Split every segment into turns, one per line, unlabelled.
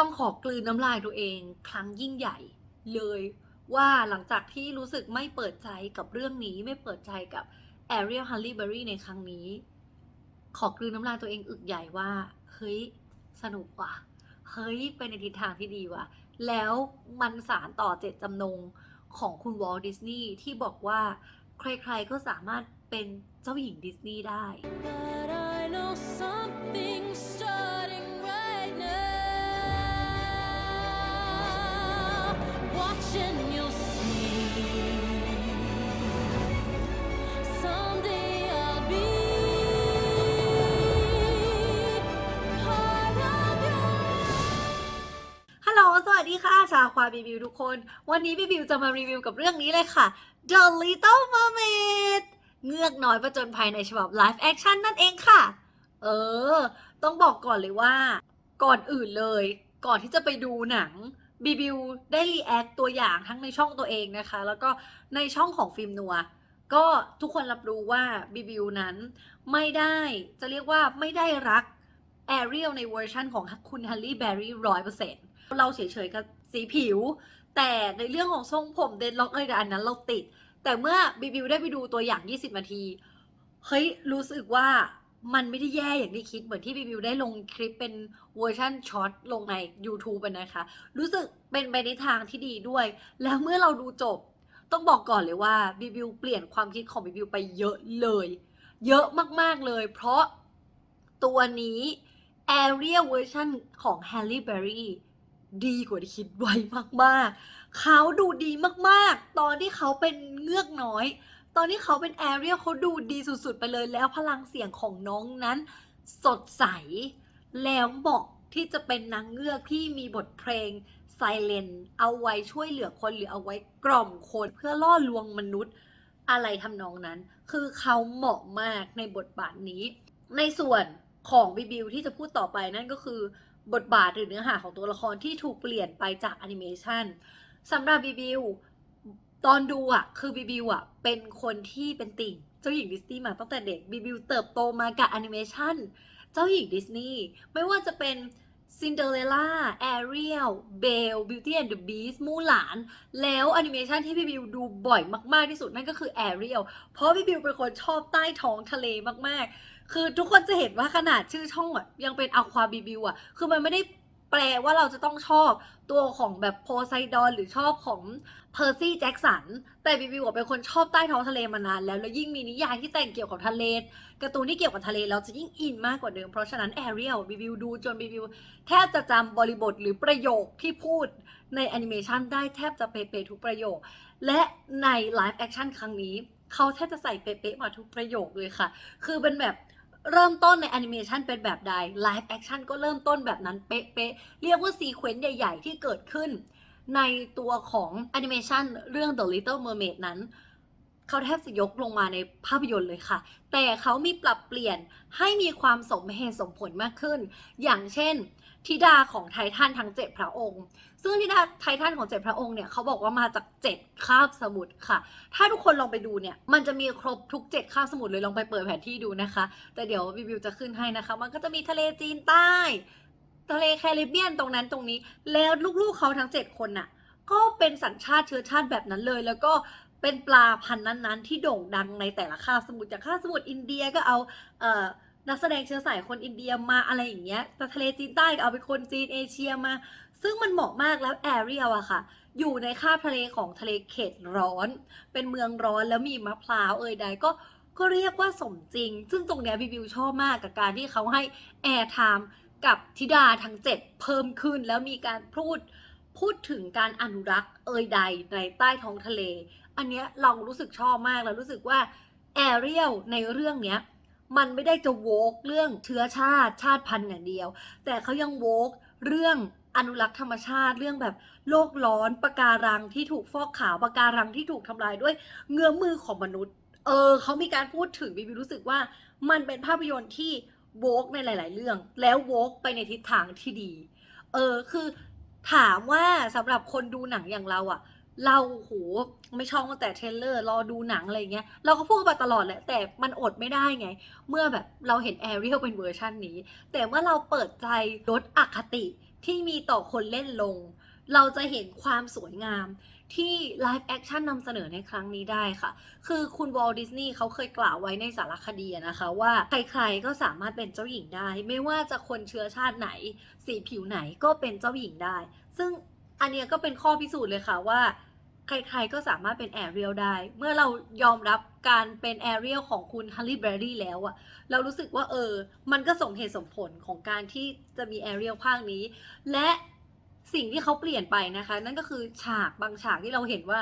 ต้องขอกลืนน้ำลายตัวเองครั้งยิ่งใหญ่เลยว่าหลังจากที่รู้สึกไม่เปิดใจกับเรื่องนี้ไม่เปิดใจกับ Ariel h a l l y b e r r y ในครั้งนี้ ขอกลืนน้ำลายตัวเองอึกใหญ่ว่า เฮ้ย สนุกว่ะ เฮ้ยไปในทิศทางที่ดีว่ะ แล้วมันสารต่อเจตจำนงของคุณวอลดิสนีย์ที่บอกว่า ใครๆก็สามารถเป็นเจ้าหญิงดิสนีย์ได้ สวัสดีค่ะ ชาวควาบีบิวทุกคน วันนี้บีบิวจะมารีวิวกับเรื่องนี้เลยค่ะ The Little Mermaid เงือกน้อยประจนภัยในฉบับ Live Action นั่นเองค่ะ เออ ต้องบอกก่อนเลยว่า ก่อนอื่นเลย ก่อนที่จะไปดูหนัง บีบิวได้รีแอคตัวอย่างทั้งในช่องตัวเองนะคะ แล้วก็ในช่องของฟิล์มนัว ก็ทุกคนรับรู้ว่าบีบิวนั้นไม่ได้จะเรียกว่าไม่ได้รักแอเรียลในเวอร์ชั่นของคุณฮันลี่แบร์รี่ร้อยเปอร์เซ็นต์เราเฉยๆกับสีผิว แต่ในเรื่องของทรงผมเดนล็อกอะไรอันนั้นเราติด แต่เมื่อบีบิวได้ไปดูตัวอย่าง 20 นาที เฮ้ย รู้สึกว่า มันไม่ได้แย่อย่างที่คิดเหมือนที่บีบิวได้ลงคลิปเป็นเวอร์ชันช็อตลงใน YouTube นะคะ รู้สึกเป็นไปในทางที่ดีด้วย แล้วเมื่อเราดูจบ ต้องบอกก่อนเลยว่าบีบิวเปลี่ยนความคิดของบีบิวไปเยอะเลย เยอะมากๆเลย เพราะตัวนี้ Ariel เวอร์ชันของ Halle Berry ดีกว่าที่คิดไว้มากๆ เขาดูดีมากๆ ตอนที่เขาเป็นเงือกน้อย ตอนที่เขาเป็นแอเรียลเขาดูดีสุด ๆ ไปเลยแล้วพลังเสียงของน้องนั้น สดใส แล้วเหมาะที่จะเป็นนางเงือกที่มีบทเพลงไซเลนเอาไว้ช่วยเหลือคนหรือเอาไว้กล่อมคนเพื่อล่อลวงมนุษย์อะไรทำนองนั้น คือเขาเหมาะมากในบทบาทนี้ ในส่วนของบิบิวที่จะพูดต่อไปนั่นก็คือบทบาทหรือเนื้อหาของตัวละครที่ถูกเปลี่ยนไปจากแอนิเมชันสำหรับบิบิว ตอนดูอะ คือบิบิวอะ เป็นคนที่เป็นติ่ง เจ้าหญิงดิสนีย์มาตั้งแต่เด็กบิบิวเติบโตมากับแอนิเมชันเจ้าหญิงดิสนีย์ไม่ว่าจะเป็นซินเดอเรลล่าแอเรียลเบลบิวตี้แอนด์เดอะบีสมูหลาน แล้วแอนิเมชันที่พี่บิวดูบ่อยมาก ๆ ที่สุดนั่นก็คือแอเรียลเพราะพี่บิวเป็นคนชอบใต้ท้องทะเลมาก ๆ คือทุกคนจะเห็นว่าขนาดชื่อช่องอะยังเป็นอควาบิบิวอะ คือมันไม่ได้แปลว่าเราจะต้องชอบตัวของแบบโพไซดอนหรือชอบของ เพอร์ซี่แจ็กสัน แต่บิบิวอะเป็นคนชอบใต้ท้องทะเลมานานแล้ว แล้วยิ่งมีนิยายที่แต่งเกี่ยวกับทะเลการ์ตูนที่เกี่ยวกับทะเลเราจะยิ่งอินมากกว่าเดิม เพราะฉะนั้นแอเรียลบิบิวดูจนบิบิวแทบจะจำบริบทหรือประโยคที่พูดในแอนิเมชันได้แทบจะเป๊ะๆทุกประโยค และในไลฟ์แอคชั่นครั้งนี้เขาแทบจะใส่เป๊ะๆมาทุกประโยคเลยค่ะ คือเป็นแบบเริ่มต้นในแอนิเมชันเป็นแบบใดไลฟ์แอคชั่นก็เริ่มต้นแบบนั้นเป๊ะๆเรียกว่าซีเควนต์ใหญ่ ๆ ที่เกิดขึ้น ในตัวของแอนิเมชันเรื่อง The Little Mermaid นั้น เขาแทบจะยกลงมาในภาพยนตร์เลยค่ะ แต่เขามีปรับเปลี่ยนให้มีความสมเหตุสมผลมากขึ้น อย่างเช่นธิดาของไททันทั้งเจ็ดพระองค์ ซึ่งธิดาไททันของเจ็ดพระองค์เนี่ยเขาบอกว่ามาจากเจ็ดคาบสมุทรค่ะ ถ้าทุกคนลองไปดูเนี่ย มันจะมีครบทุกเจ็ดคาบสมุทรเลยลองไปเปิดแผนที่ดูนะคะ แต่เดี๋ยววิวจะขึ้นให้นะคะ มันก็จะมีทะเลจีนใต้ ทะเลแคริบเบียนตรงนั้นตรงนี้ แล้วลูกๆเขาทั้งเจ็ดคนน่ะ ก็เป็นสัญชาติเชื้อชาติแบบนั้นเลย แล้วก็เป็นปลาพันธุ์นั้นๆ ที่โด่งดังในแต่ละคาบสมุทรจากคาบสมุทรอินเดียก็เอาเอ่อนักแสดงเชื้อสายคนอินเดียมาอะไรอย่างเงี้ยแต่ทะเลจีนใต้ก็เอาเป็นคนจีนเอเชียมา ซึ่งมันเหมาะมากแล้วแอเรียลอะค่ะ อยู่ในคาบทะเลของทะเลเขตร้อน เป็นเมืองร้อนแล้วมีมะพร้าวเอ่ยใดก็ก็เรียกว่าสมจริง ซึ่งตรงเนี้ยบิวชอบมากกับการที่เขาให้แอร์ไทม์ กับธิดาทั้งเจ็ดเพิ่มขึ้นแล้วมีการพูดพูดถึงการอนุรักษ์เอ่ยใดในใต้ท้องทะเล อันเนี้ยเรารู้สึกชอบมากแล้วรู้สึกว่าแอเรียลในเรื่องเนี้ยมันไม่ได้จะโวกเรื่องเชื้อชาติชาติพันธุ์อย่างเดียว แต่เขายังโวกเรื่องอนุรักษ์ธรรมชาติเรื่องแบบโลกร้อนปะการังที่ถูกฟอกขาวปะการังที่ถูกทำลายด้วยเงื้อมือของมนุษย์ เออเขามีการพูดถึงบิบิรู้สึกว่ามันเป็นภาพยนตร์ที่ โวกในหลาย ๆ เรื่อง แล้วโวกไปในทิศทางที่ดี เออคือถามว่าสำหรับคนดูหนังอย่างเราอะเราโหไม่ชอบตั้งแต่เทรลเลอร์รอดูหนังอะไรเงี้ยเราก็พูดมาตลอดแหละแต่มันอดไม่ได้ไง เมื่อแบบเราเห็นแอรียลเป็นเวอร์ชันนี้ แต่เมื่อเราเปิดใจลดอคติที่มีต่อคนเล่นลง เราจะเห็นความสวยงาม ที่ไลฟ์แอคชั่นนำเสนอในครั้งนี้ได้ค่ะ คือคุณวอลดิสนีย์เขาเคยกล่าวไว้ในสารคดีนะคะ ว่าใครๆก็สามารถเป็นเจ้าหญิงได้ ไม่ว่าจะคนเชื้อชาติไหน สีผิวไหนก็เป็นเจ้าหญิงได้ ซึ่งอันเนี้ยก็เป็นข้อพิสูจน์เลยค่ะว่า ใครๆก็สามารถเป็นแอเรียลได้ เมื่อเรายอมรับการเป็นแอเรียลของคุณฮันรี่เบรรี่แล้วอะเรารู้สึกว่าเออ มันก็สมเหตุสมผลของการที่จะมีแอเรียลภาคนี้ และ สิ่งที่เขาเปลี่ยนไปนะคะ นั่นก็คือฉากบางฉากที่เราเห็นว่า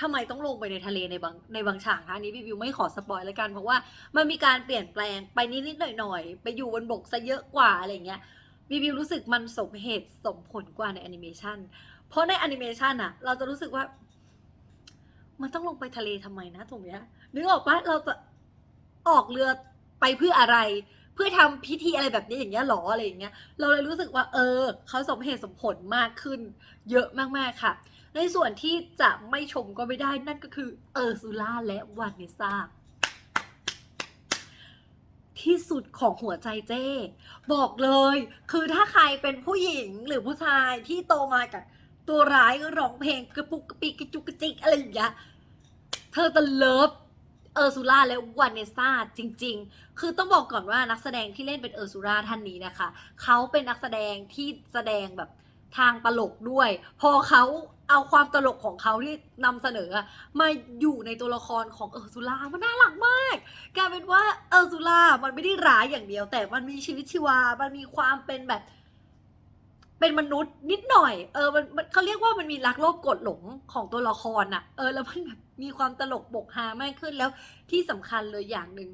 ทำไมต้องลงไปในทะเลในบางในบางฉากคะอันนี้พี่วิวไม่ขอสปอยแล้วกัน เพราะว่ามันมีการเปลี่ยนแปลงไปนิดๆหน่อยๆ ไปอยู่บนบกซะเยอะกว่าอะไรเงี้ยรีวิวรู้สึกมันสมเหตุสมผลกว่าในแอนิเมชันเพราะในแอนิเมชันอะเราจะรู้สึกว่า มันต้องลงไปทะเลทำไมนะตรงเนี้ยนึกออกปะเราจะออกเรือไปเพื่ออะไร พื่อทำพิธีอะไรแบบนี้อย่างเงี้ยหรออะไรอย่างเงี้ยเราเลยรู้สึกว่าเออเขาสมเหตุสมผลมากขึ้น เยอะมากๆค่ะ ในส่วนที่จะไม่ชมก็ไม่ได้นั่นก็คือเออร์ซูล่าและวานเนซ่าที่สุดของหัวใจเจ้บอกเลย คือถ้าใครเป็นผู้หญิงหรือผู้ชายที่โตมากับตัวร้ายร้องเพลงกระปุกกระปิกกระจุกกระจิกอะไรอย่างเงี้ยเธอจะเลิฟ เออร์ซูล่าและวานเนซ่าจริง ๆ คือต้องบอกก่อนว่านักแสดงที่เล่นเป็นเออร์ซูล่าท่านนี้นะคะ เขาเป็นนักแสดงที่แสดงแบบทางตลกด้วย พอเขาเอาความตลกของเขาที่นำเสนอ มาอยู่ในตัวละครของเออร์ซูล่ามันน่ารักมากกลายเป็นว่าเออร์ซูล่ามันไม่ได้ร้ายอย่างเดียว แต่มันมีชีวิตชีวา มันมีความเป็นแบบ เป็นมนุษย์นิดหน่อย เออมันมันเขาเรียกว่ามันมีรักโลภกดหลงของตัวละครน่ะเออ แล้วมันแบบมีความตลกบกฮามากขึ้นแล้วที่สำคัญเลยอย่างหนึ่ง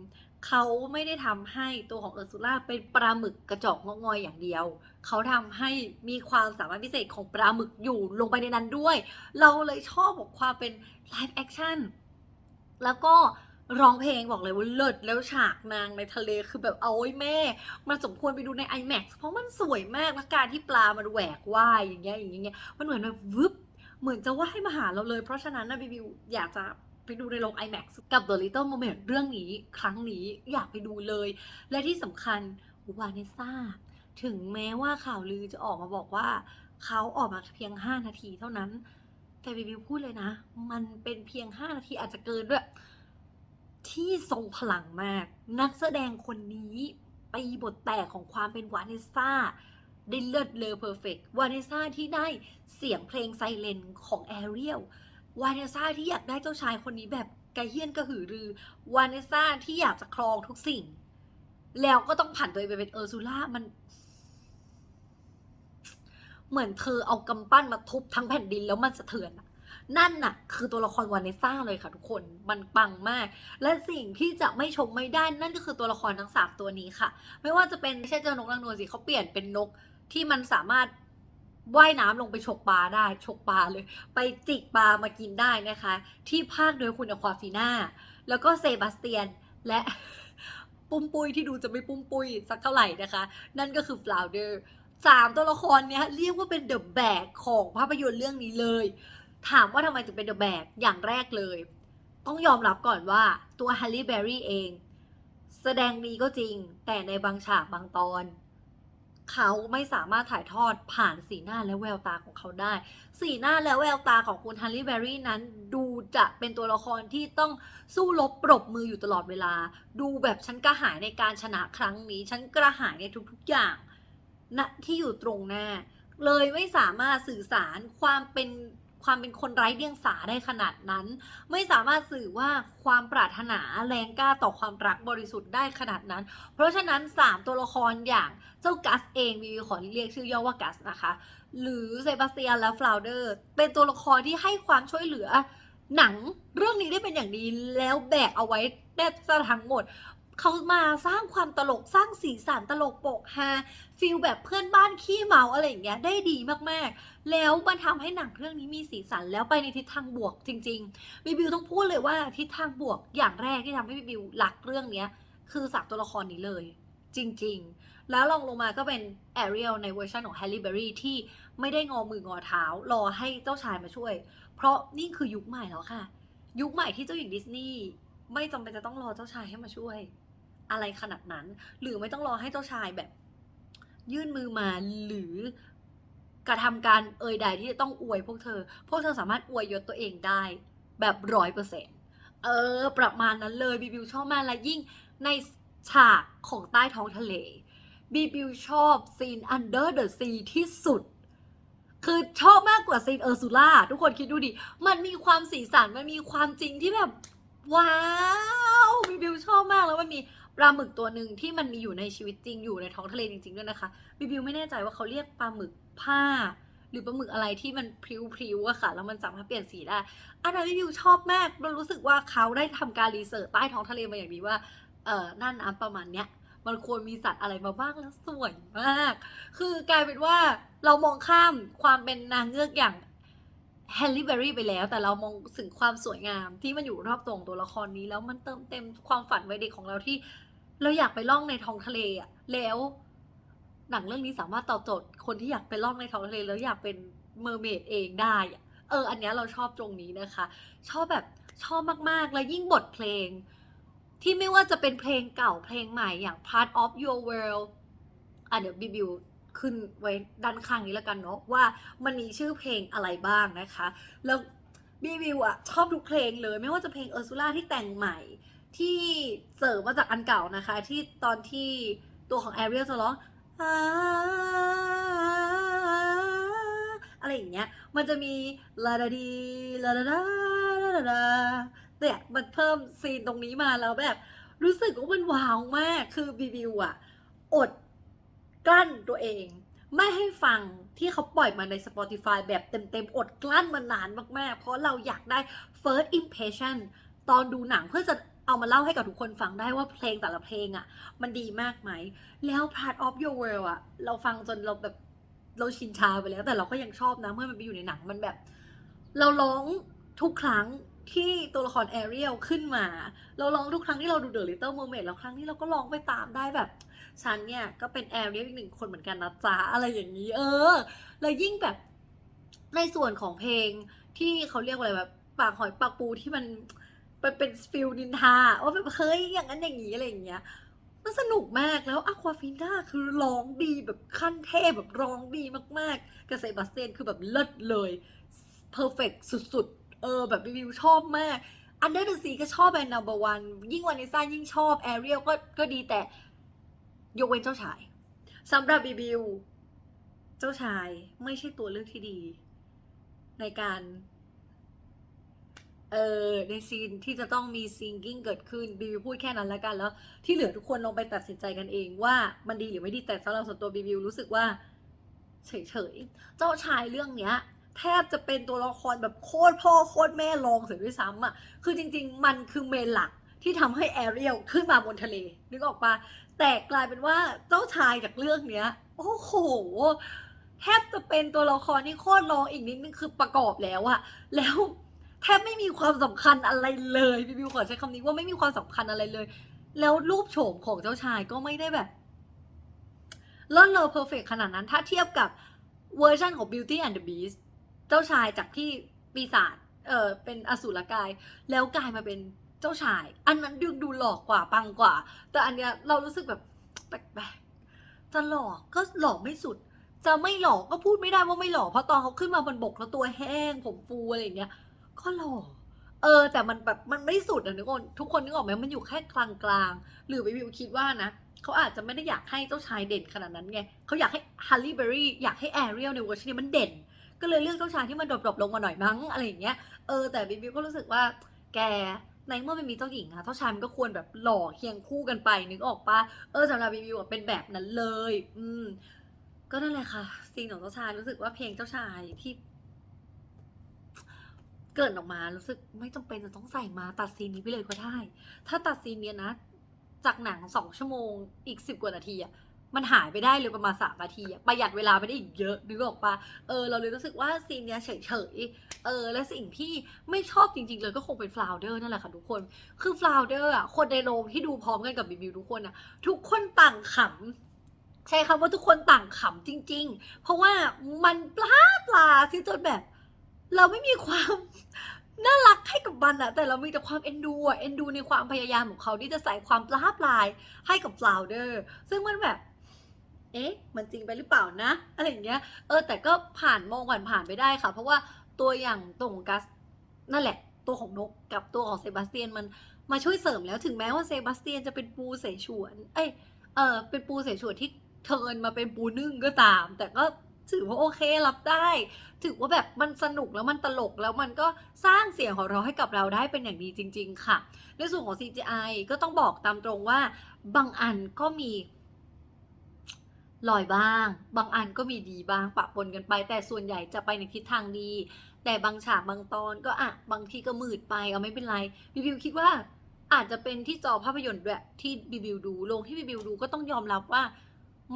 เขาไม่ได้ทำให้ตัวของเออร์ซูล่าเป็นปลาหมึกกระจอกงองอยอย่างเดียว เขาทำให้มีความสามารถพิเศษของปลาหมึกอยู่ลงไปในนั้นด้วย เราเลยชอบบอกความเป็นไลฟ์แอคชั่นแล้วก็ ร้องเพลงบอกเลยว่าเลิศแล้วฉากนางในทะเลคือแบบเอาไว้แม่ มันสมควรไปดูใน IMAX เพราะมันสวยมากและการที่ปลามันแหวกว่ายอย่างเงี้ยอย่างเงี้ยมันเหมือนแบบวึบเหมือนจะว่ายมาหาเราเลย เพราะฉะนั้นนะบิบิวอยากจะไปดูในโรง IMAX กับ The Little Mermaid เรื่องนี้ครั้งนี้อยากไปดูเลย และที่สำคัญวาเนซ่าถึงแม้ว่าข่าวลือจะออกมาบอกว่า เขาออกมาเพียง 5 นาทีเท่านั้น แต่บิบิวพูดเลยนะ มันเป็นเพียง 5 นาทีอาจจะเกินด้วย ที่ทรงพลังมาก นักแสดงคนนี้ตีบทแตกของความเป็นวาเนซ่าได้เลิศเลอเพอร์เฟกวาเนซ่าที่ได้เสียงเพลงไซเรนของแอเรียลวาเนซ่าที่อยากได้เจ้าชายคนนี้แบบกระเฮี้ยนกระหือรือวาเนซ่าที่อยากจะครองทุกสิ่ง แล้วก็ต้องผ่านตัวเองไปเป็นเออร์ซูล่ามัน เหมือนเธอเอากำปั้นมาทุบทั้งแผ่นดินแล้วมันสะเทือน นั่นน่ะ คือตัวละครวาเนซ่าเลยค่ะทุกคนมันปังมาก และสิ่งที่จะไม่ชมไม่ได้นั่นก็คือตัวละครทั้งสามตัวนี้ค่ะ ไม่ว่าจะเป็นไม่ใช่เจ้านกนางนวลสิเขาเปลี่ยนเป็นนกที่มันสามารถว่ายน้ำลงไปฉกปลาได้ฉกปลาเลย ไปจิกปลามากินได้นะคะ ที่ภาคโดยคุณอควาฟีน่าแล้วก็เซบาสเตียนและปุ้มปุยที่ดูจะไม่ปุ้มปุยสักเท่าไหร่นะคะ นั่นก็คือฟลาวเดอร์สามตัวละครเนี้ยเรียกว่าเป็นเดอะแบกของภาพยนตร์เรื่องนี้เลย ถามว่าทำไมถึงเป็นเดอะแบกอย่างแรกเลย ต้องยอมรับก่อนว่าตัวฮันรี่เบร์รี่เอง แสดงดีก็จริง แต่ในบางฉากบางตอน เขาไม่สามารถถ่ายทอดผ่านสีหน้าและแววตาของเขาได้ สีหน้าและแววตาของคุณฮันรี่เบร์รี่นั้น ดูจะเป็นตัวละครที่ต้องสู้รบปรบมืออยู่ตลอดเวลา ดูแบบฉันกระหายในการชนะครั้งนี้ ฉันกระหายในทุกๆอย่างณที่อยู่ตรงหน้า เลยไม่สามารถสื่อสารความเป็น ความเป็นคนไร้เดียงสาได้ขนาดนั้น ไม่สามารถสื่อว่าความปรารถนาแรงกล้าต่อความรักบริสุทธิ์ได้ขนาดนั้น เพราะฉะนั้น 3 ตัวละครอย่างเจ้ากัสเองมีขอเรียกชื่อย่อว่ากัสนะคะ หรือเซบาสเตียนและฟลาวเดอร์ เป็นตัวละครที่ให้ความช่วยเหลือหนังเรื่องนี้ได้เป็นอย่างดีแล้วแบกเอาไว้แทบจะทั้งหมด เขามาสร้างความตลกสร้างสีสันตลกโปกฮาฟิลแบบเพื่อนบ้านขี้เมาอะไรอย่างเงี้ยได้ดีมากๆ แล้วมันทำให้หนังเรื่องนี้มีสีสันแล้วไปในทิศทางบวกจริงๆบิบิวต้องพูดเลยว่าทิศทางบวกอย่างแรกที่ทำให้บิบิวรักเรื่องเนี้ยคือสักตัวละครนี้เลย จริงๆ แล้วลองลงมาก็เป็นแอเรียลในเวอร์ชันของแฮร์รี่เบอรี่ที่ไม่ได้งอมืองอเท้า รอให้เจ้าชายมาช่วย เพราะนี่คือยุคใหม่แล้วค่ะ ยุคใหม่ที่เจ้าหญิงดิสนีย์ไม่จำเป็นจะต้องรอเจ้าชายให้มาช่วย อะไรขนาดนั้น หรือไม่ต้องรอให้เจ้าชายแบบ ยื่นมือมาหรือกระทำการเอ่ยใดที่จะต้องอวยพวกเธอ พวกเธอสามารถอวยยศตัวเองได้แบบร้อยเปอร์เซ็นต์เออ ประมาณนั้นเลยบีบิวชอบมากและยิ่งในฉากของใต้ท้องทะเลบีบิวชอบซีน Under the Sea ที่สุด คือชอบมากกว่าซีนเออร์ซูล่าทุกคนคิดดูดิ มันมีความสีสัน มันมีความจริงที่แบบ ว้าวบีบิวชอบมากแล้วมันมี ปลาหมึกตัวหนึ่งที่มันมีอยู่ในชีวิตจริงอยู่ในท้องทะเลจริงๆด้วยนะคะบีบิวไม่แน่ใจว่าเขาเรียกปลาหมึกผ้า หรือปลาหมึกอะไรที่มันพริ้วๆอะค่ะแล้วมันสามารถเปลี่ยนสีได้อันนั้นบีบิวชอบมากเรารู้สึกว่าเขาได้ทำการรีเสิร์ชใต้ท้องทะเลมาอย่างดีว่าเออน่านน้ำประมาณเนี้ยมันควรมีสัตว์อะไรมาบ้างแล้วสวยมาก คือกลายเป็นว่าเรามองข้ามความเป็นนางเงือกอย่างแฮร์รี่เบอรี่ไปแล้ว แต่เรามองถึงความสวยงามที่มันอยู่รอบตัวของตัวละครนี้ แล้วมันเติมเต็มความฝันวัยเด็กของเราที่ เราอยากไปล่องในท้องทะเลอะแล้ว หนังเรื่องนี้สามารถตอบโจทย์คนที่อยากไปล่องในท้องทะเล แล้วอยากเป็นเมอร์เมดเองได้อะเออ อันเนี้ยเราชอบตรงนี้นะคะ ชอบแบบชอบมากๆ แล้วยิ่งบทเพลง ที่ไม่ว่าจะเป็นเพลงเก่าเพลงใหม่อย่าง Part of Your World อะเดี๋ยวบิบิวขึ้นไว้ด้านข้างนี้แล้วกันเนาะว่ามันมีชื่อเพลงอะไรบ้างนะคะ แล้วบิบิวอะชอบทุกเพลงเลย ไม่ว่าจะเพลงเออร์ซูล่าที่แต่งใหม่ ที่เสริมมาจากอันเก่านะคะ ที่ตอนที่ตัวของแอเรียลจะร้องอ่าอะไรอย่างเงี้ย มันจะมีลาดาดีลาดาดาลาดาดาเนี่ยมันเพิ่มซีนตรงนี้มาแล้วแบบ รู้สึกว่ามันว้าวมากคือบีบิวอะอดกลั้นตัวเอง ไม่ให้ฟังที่เขาปล่อยมาใน Spotify แบบเต็มๆ อดกลั้นมานานมากๆ เพราะเราอยากได้ first impression ตอนดูหนังเพื่อจะ เอามาเล่าให้กับทุกคนฟังได้ว่าเพลงแต่ละเพลงอะมันดีมากไหม แล้ว part of your world อะเราฟังจนเราแบบเราชินชาไปแล้ว แต่เราก็ยังชอบนะเมื่อมันไปอยู่ในหนังมันแบบ เราร้องทุกครั้งที่ตัวละครแอเรียลขึ้นมา เราร้องทุกครั้งที่เราดู The Little Mermaid แล้วครั้งนี้เราก็ร้องไปตามได้แบบฉันเนี่ยก็เป็นแอเรียลอีกหนึ่งคนเหมือนกันนะจ๊ะอะไรอย่างนี้ เออ แล้วยิ่งแบบในส่วนของเพลงที่เขาเรียกว่าอะไรแบบปากหอยปากปูที่มัน มันเป็นฟิลนินทาว่าแบบเฮ้ยอย่างนั้นอย่างนี้อะไรอย่างเงี้ยมันสนุกมากแล้วอควาฟิน่าคือร้องดีแบบขั้นเทพแบบร้องดีมากๆกับเซบาสเตียนคือแบบเลิศเลยเพอร์เฟกสุดๆ เออแบบรีวิวชอบมาก อันเดอร์เดอะซีก็ชอบเป็น number one ยิ่งวานิซ่ายิ่งชอบแอเรียลก็ก็ดีแต่ยกเว้นเจ้าชายสำหรับบีบิว เจ้าชายไม่ใช่ตัวเลือกที่ดี ในการ เออในซีนที่จะต้องมีซิงกิ้งเกิดขึ้นบีบิวพูดแค่นั้นแล้วกันแล้ว ที่เหลือทุกคนลงไปตัดสินใจกันเองว่ามันดีหรือไม่ดีแต่สำหรับส่วนตัวบีบิวรู้สึกว่า เฉยๆ เจ้าชายเรื่องเนี้ย แทบจะเป็นตัวละครแบบโคตรพ่อโคตรแม่รองเสียด้วยซ้ำอะคือจริง ๆ มันคือเมนหลักที่ทำให้แอเรียลขึ้นมาบนทะเลนึกออกปะแต่กลายเป็นว่าเจ้าชายจากเรื่องเนี้ย โอ้โหแทบจะเป็นตัวละครที่โคตรรองอีกนิดนึงคือประกอบแล้วอะแล้ว แทบไม่มีความสำคัญอะไรเลยพี่บิวขอใช้คำนี้ว่าไม่มีความสำคัญอะไรเลย แล้วรูปโฉมของเจ้าชายก็ไม่ได้แบบเลิศเลอเพอร์เฟกขนาดนั้น ถ้าเทียบกับเวอร์ชันของ Beauty and the Beast เจ้าชายจากที่ปีศาจเออเป็นอสูรกาย แล้วกลายมาเป็นเจ้าชาย อันนั้นดึงดูหลอกกว่าปังกว่า แต่อันเนี้ยเรารู้สึกแบบแปลกๆจะหลอกก็หลอกไม่สุด จะไม่หลอกก็พูดไม่ได้ว่าไม่หลอกเพราะตอนเขาขึ้นมาบนบกแล้วตัวแห้งผมฟูอะไรอย่างเงี้ย ก็หล่อเออ แต่มันแบบมันไม่สุดอะทุกคนทุกคนนึกออกไหมมันอยู่แค่กลางกลางๆ หรือไปวิวคิดว่านะเขาอาจจะไม่ได้อยากให้เจ้าชายเด่นขนาดนั้นไงเขาอยากให้ฮันลี่เบอรี่อยากให้แอเรียลในเวอร์ชันนี้มันเด่น ก็เลยเลือกเจ้าชายที่มันดรอปๆลงมาหน่อยมั้งอะไรอย่างเงี้ยเออแต่บิวก็รู้สึกว่า แกในเมื่อมันมีเจ้าหญิงอะเจ้าชายมันก็ควรแบบหล่อเคียงคู่กันไปนึกออกปะเออสำหรับบิวเป็นแบบนั้นเลย อืมก็นั่นแหละค่ะซีนของเจ้าชายรู้สึกว่าเพลงเจ้าชายที่ เกิดออกมารู้สึกไม่จำเป็นจะต้องใส่มาตัดซีนนี้ไปเลยก็ได้ ถ้าตัดซีนเนี้ยนะ จากหนังสองชั่วโมงอีกสิบกว่านาทีอะมันหายไปได้เลยประมาณสามนาทีอะประหยัดเวลาไปได้อีกเยอะนึกออกปะเออเราเลยรู้สึกว่าซีนเนี้ยเฉยๆเออและสิ่งที่ไม่ชอบจริง ๆ เลยก็คงเป็นฟลาวเดอร์นั่นแหละค่ะทุกคน คือฟลาวเดอร์อะคนในโรงที่ดูพร้อมกันกับบิวทุกคนอะทุกคนต่างขำใช้คำว่าทุกคนต่างขำจริง ๆ เพราะว่ามันปลาปลาที่จนแบบ เราไม่มีความน่ารักให้กับมันอะแต่เรามีแต่ความเอ็นดูอะเอ็นดูในความพยายามของเขาที่จะใส่ความปลาปลายให้กับฟลาวเดอร์ซึ่งมันแบบ เอ๊ะ มันจริงไปหรือเปล่านะอะไรอย่างเงี้ย เออ แต่ก็ผ่านมองผ่านผ่านไปได้ค่ะ เพราะว่าตัวอย่างตัวของกัสนั่นแหละ ตัวของนกกับตัวของเซบาสเตียนมันมาช่วยเสริมแล้วถึงแม้ว่าเซบาสเตียนจะเป็นปูเสฉวน เอ้ยเออเป็นปูเสฉวนที่เทินมาเป็นปูนึ่งก็ตาม แต่ก็ ถือว่าโอเครับได้ ถือว่าแบบมันสนุกแล้วมันตลกแล้วมันก็สร้างเสียงของเราให้กับเราได้เป็นอย่างดีจริง ๆ ค่ะ ในส่วนของ CGI ก็ต้องบอกตามตรงว่า บางอันก็มีลอยบ้าง บางอันก็มีดีบ้างปะปนกันไป แต่ส่วนใหญ่จะไปในทิศทางดี แต่บางฉากบางตอนก็อะบางทีก็มืดไปเอาไม่เป็นไรบิบิวคิดว่าอาจจะเป็นที่จอภาพยนตร์ด้วยที่บิบิวดูลงที่บิบิวดูก็ต้องยอมรับว่า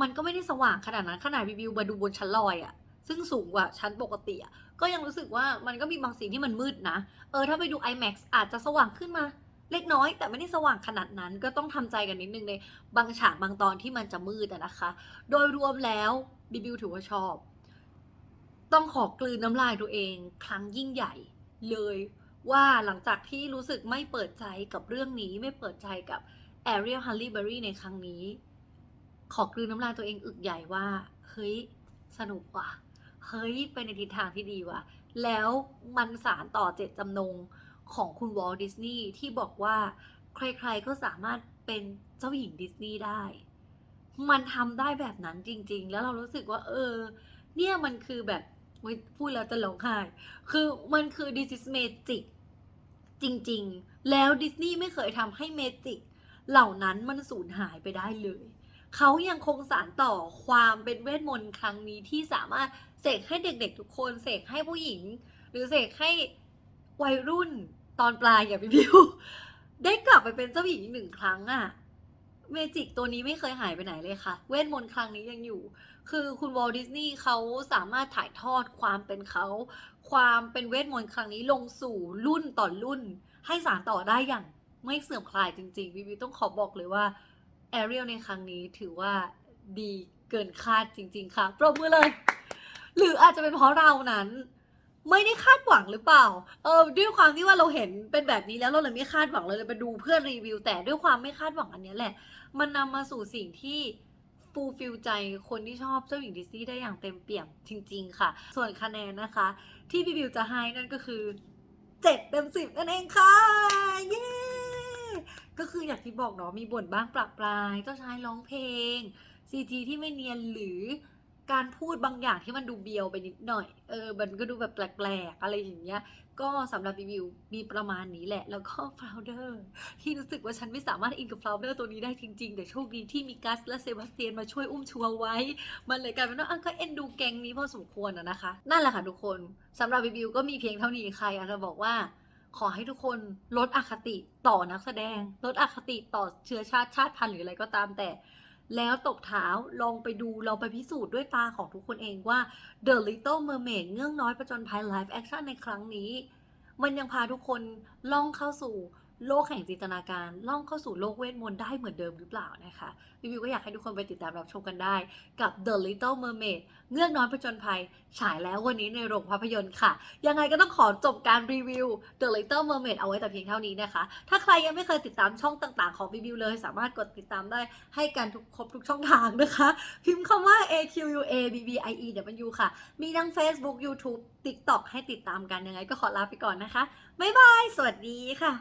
มันก็ไม่ได้สว่างขนาดนั้นขนาดบิบิวมาดูบนชั้นลอยอะซึ่งสูงกว่าชั้นปกติอะก็ยังรู้สึกว่ามันก็มีบางสิ่งที่มันมืดนะ เออถ้าไปดู IMAX อาจจะสว่างขึ้นมา เล็กน้อย แต่ไม่ได้สว่างขนาดนั้น ก็ต้องทำใจกันนิดนึงในบางฉากบางตอนที่มันจะมืดนะคะ โดยรวมแล้วบิบิวถือว่าชอบ ต้องขอกลืนน้ำลายตัวเอง ครั้งยิ่งใหญ่เลยว่าหลังจากที่รู้สึกไม่เปิดใจกับเรื่องนี้ไม่เปิดใจกับ Ariel h a l l y b e r r y ในครั้งนี้ ขอกลืนน้ำลายตัวเองอึกใหญ่ว่า เฮ้ย สนุกว่ะ เฮ้ยไปในทิศทางที่ดีว่ะ แล้วมันสารต่อเจตจำนงของคุณวอลดิสนีย์ที่บอกว่าใครๆก็สามารถเป็นเจ้าหญิงดิสนีย์ได้ มันทำได้แบบนั้นจริง ๆ แล้วเรารู้สึกว่า เออ เนี่ยมันคือแบบพูดแล้วจะร้องไห้ คือมันคือ This is Magic จริง ๆ แล้วดิสนีย์ไม่เคยทำให้เมจิกเหล่านั้นมันสูญหายไปได้เลย เขายังคงสานต่อความเป็นเวทมนต์ครั้งนี้ที่สามารถเสกให้เด็กๆทุกคนเสกให้ผู้หญิง หรือเสกให้วัยรุ่นตอนปลายอย่างพี่บิวได้กลับไปเป็นเจ้าหญิงอีกหนึ่งครั้งอะเมจิกตัวนี้ไม่เคยหายไปไหนเลยค่ะ เวทมนต์ครั้งนี้ยังอยู่ คือคุณวอลดิสนีย์เขาสามารถถ่ายทอดความเป็นเขา ความเป็นเวทมนต์ครั้งนี้ลงสู่รุ่นต่อรุ่น ให้สารต่อได้อย่างไม่เสื่อมคลายจริงๆวิวต้องขอบอกเลยว่า แอเรียลในครั้งนี้ถือว่าดีเกินคาดจริง ๆ ค่ะ ปรบมือเลย หรืออาจจะเป็นเพราะเรานั้น ไม่ได้คาดหวังหรือเปล่า เออด้วยความที่ว่าเราเห็นเป็นแบบนี้แล้วเราเลยไม่คาดหวังเลยเลยไปดูเพื่อนรีวิว แต่ด้วยความไม่คาดหวังอันนี้แหละ มันนำมาสู่สิ่งที่ฟูลฟิลใจคนที่ชอบเจ้าหญิงดิสนีย์ได้อย่างเต็มเปี่ยมจริง ๆ ค่ะ ส่วนคะแนนนะคะ ที่พี่บิวจะให้นั่นก็คือเจ็ดเต็มสิบนั่นเองค่ะ เย้ ก็คืออย่างที่บอกเนาะมีบ่นบ้างปรับปรายเจ้าชายร้องเพลง CG ที่ไม่เนียนหรือการพูดบางอย่างที่มันดูเบียวไปนิดหน่อย เออ มันก็ดูแบบแปลกๆ อะไรอย่างเงี้ย ก็สำหรับรีวิวมีประมาณนี้แหละ แล้วก็ฟลาวเดอร์ที่รู้สึกว่าฉันไม่สามารถอินกับฟลาวเดอร์ตัวนี้ได้จริงๆ แต่โชคดีที่มีกัสและเซบาสเตียนมาช่วยอุ้มชัวร์ไว้ มันเลยกลายเป็นว่าอะก็เอ็นดูแกงนี้พอสมควรอะนะคะ นั่นแหละค่ะทุกคนสำหรับรีวิวก็มีเพียงเท่านี้ใครอาจจะบอกว่า ขอให้ทุกคนลดอคติต่อนักแสดง ลดอคติต่อเชื้อชาติชาติพันธุ์หรืออะไรก็ตามแต่ แล้วตกเท้าลองไปดูลองไปพิสูจน์ด้วยตาของทุกคนเองว่า The Little Mermaid เงื้องน้อยประจนภัยไลฟ์แอคชั่นในครั้งนี้ มันยังพาทุกคนล่องเข้าสู่ โลกแห่งจินตนาการล่องเข้าสู่โลกเวทมนต์ได้เหมือนเดิมหรือเปล่านะคะรีวิวก็อยากให้ทุกคนไปติดตามรับชมกันได้กับ The Little Mermaid เงือกน้อยประจนภัย ฉายแล้ววันนี้ในโรงภาพยนตร์ค่ะ ยังไงก็ต้องขอจบการรีวิว The Little Mermaid เอาไว้แต่เพียงเท่านี้นะคะ ถ้าใครยังไม่เคยติดตามช่องต่างๆ ของรีวิวเลย สามารถกดติดตามได้ให้กันทุกครบทุกช่องทางนะคะ พิมพ์คำว่า A Q U A B B I E W ค่ะ มีทั้ง Facebook YouTube TikTok ให้ติดตามกันยังไงก็ขอลาไปก่อนนะคะ บ๊ายบาย สวัสดีค่ะ